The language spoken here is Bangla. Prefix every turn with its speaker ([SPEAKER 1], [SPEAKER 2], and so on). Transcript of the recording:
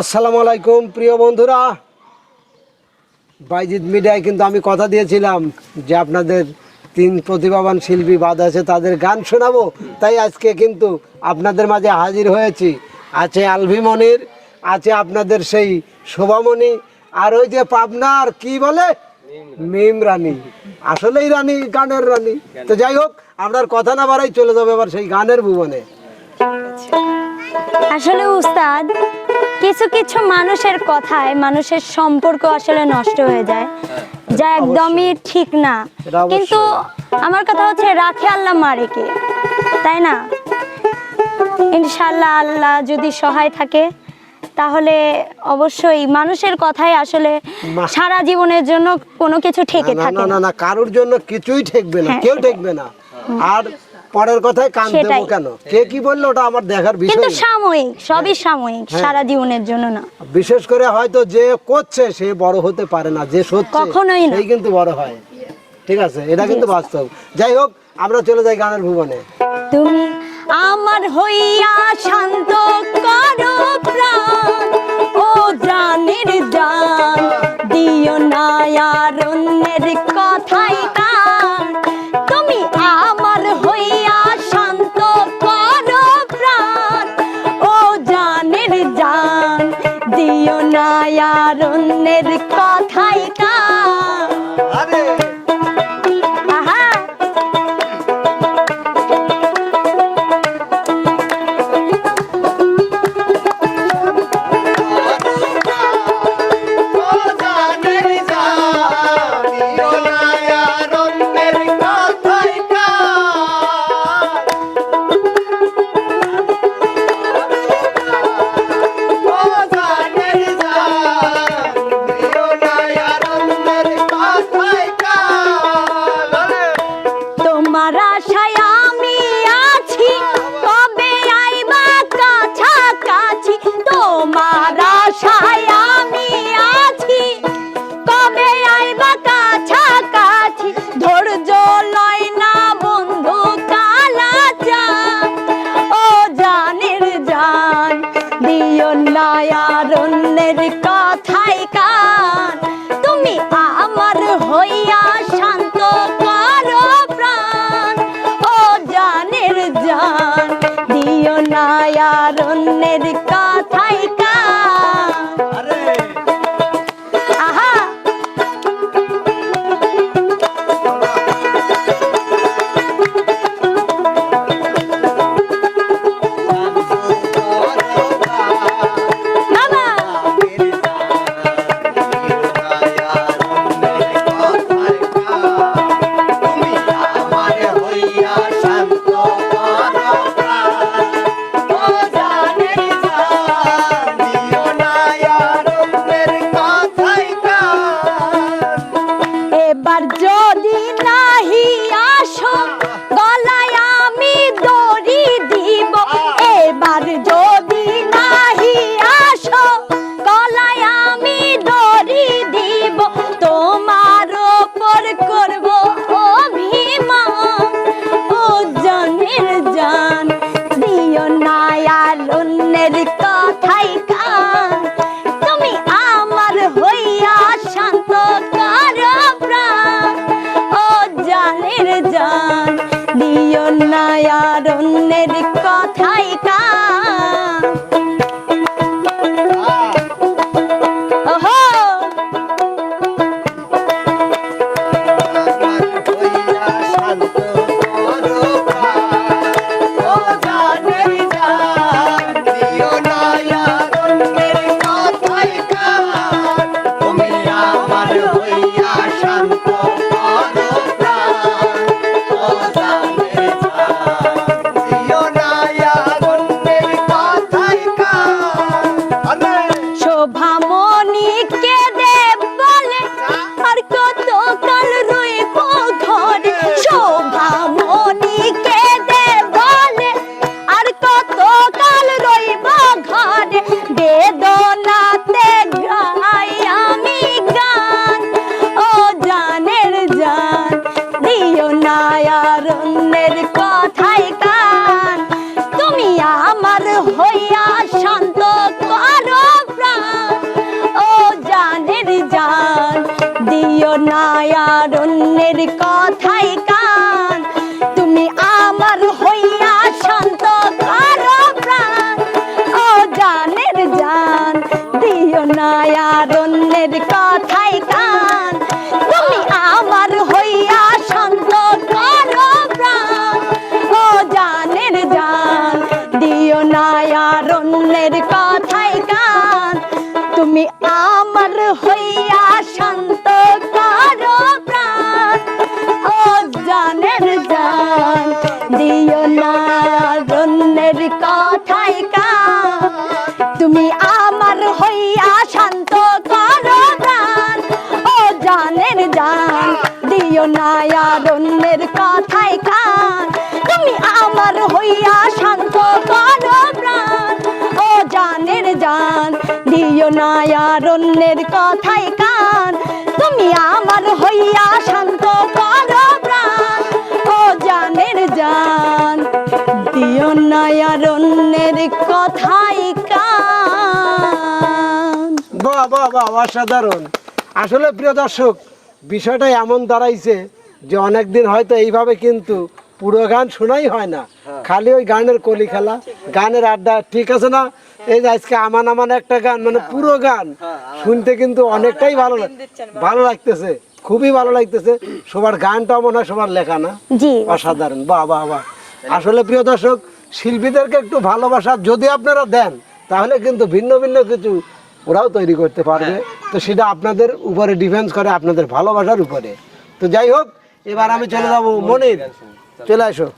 [SPEAKER 1] আসসালামু আলাইকুম, প্রিয় বন্ধুরা। বাইজিৎ মিডিয়ায় কিন্তু আমি কথা দিয়েছিলাম যে আপনাদের তিন প্রতিভাবান শিল্পী বাদ আছে, তাদের গান শোনাবো। তাই আজকে কিন্তু আপনাদের মাঝে হাজির হয়েছি। আছে আলভি মনির, আছে আপনাদের সেই শোভামণি, আর ওই যে পাবনার, কি বলে? মিম রানী। আসলেই রানী, গানের রানী। তো যাই হোক আপনার কথা না বাড়াই চলে যাবে এবার সেই গানের ভুবনে।
[SPEAKER 2] আসলে উস্তাদ কিছু কিছু মানুষের কথায় মানুষের সম্পর্ক আসলে নষ্ট হয়ে যায় যা একদমই ঠিক না। কিন্তু আমার কথা হচ্ছে রাখে আল্লাহ মারে কে? তাই না? ইনশাল্লাহ আল্লাহ যদি সহায় থাকে তাহলে অবশ্যই মানুষের কথাই আসলে সারা জীবনের জন্য কোনো কিছু ঠেকে থাকে
[SPEAKER 1] না
[SPEAKER 2] না।
[SPEAKER 1] না না কারোর জন্য কিছুই ঠেকবে না
[SPEAKER 2] হ্যাঁ,
[SPEAKER 1] কেউ ঠেকবে না। আর পরের কথায় কান দেবো কেন? কে কি বলল ওটা আমার দেখার বিষয়
[SPEAKER 2] কিন্তু সাময়িক সবই সাময়িক
[SPEAKER 1] হ্যাঁ।
[SPEAKER 2] সারা জীবনের জন্য না।
[SPEAKER 1] বিশেষ করে হয়তো যে করছে সে বড় হতে পারে না যে সচ্ছে
[SPEAKER 2] কখনোই না।
[SPEAKER 1] সেই কিন্তু বড় হয়। ঠিক আছে? এটা কিন্তু বাস্তব। যাই হোক আমরা চলে যাই গানের ভুবনে।
[SPEAKER 2] তুমি আমার হইয়া শান্ত করো প্রাণ ও জানের জান। না আর অন্যের কথাই কান আর অন্যের কথাই কান না আর অন্যের কথাই কান। তুমি আমার হইয়া শান্ত করো প্রাণ। ও জানের জান, দিও না আর অন্যের কথাই কান। তুমি আমার হইয়া শান্ত করো প্রাণ। ও জানের জান, দিও না আর অন্যের কথাই কান। তুমি আমার হইয়া দিও না আর অন্যের কথাই কান। তুমি আমার হইয়া শান্ত করো প্রাণ ও জানের জান, দিও না অন্যের কথাই কান। তুমি আমার হইয়া শান্ত করো প্রাণ ও জানের জান, দিও না অন্যের কথাই কান।
[SPEAKER 1] বাহ বাহ, অসাধারণ। আসলে প্রিয় দর্শক বিষয়টা এমন দাঁড়াইছে যে অনেকদিন হয়তো এইভাবে কিন্তু পুরো গান শোনাই হয় না। খালি ওই গানের কলি খেলা গানের আড্ডা ঠিক আছে না? এই যে আজকে আমান আমান একটা গান মানে পুরো গান শুনতে কিন্তু অনেকটাই ভালো লাগ- ভালো লাগতেছে খুবই ভালো লাগতেছে। সবার গানটা মনে হয় সবার লেখা না? অসাধারণ বাহ বাহ বাহ। আসলে প্রিয় দর্শক শিল্পীদেরকে একটু ভালোবাসা যদি আপনারা দেন তাহলে কিন্তু ভিন্ন ভিন্ন কিছু ওরাও তৈরি করতে পারবে। তো সেটা আপনাদের উপরে ডিফেন্স করে আপনাদের ভালোবাসার উপরে। তো যাই হোক এবার আমি চলে যাব মনির। চলে আসো।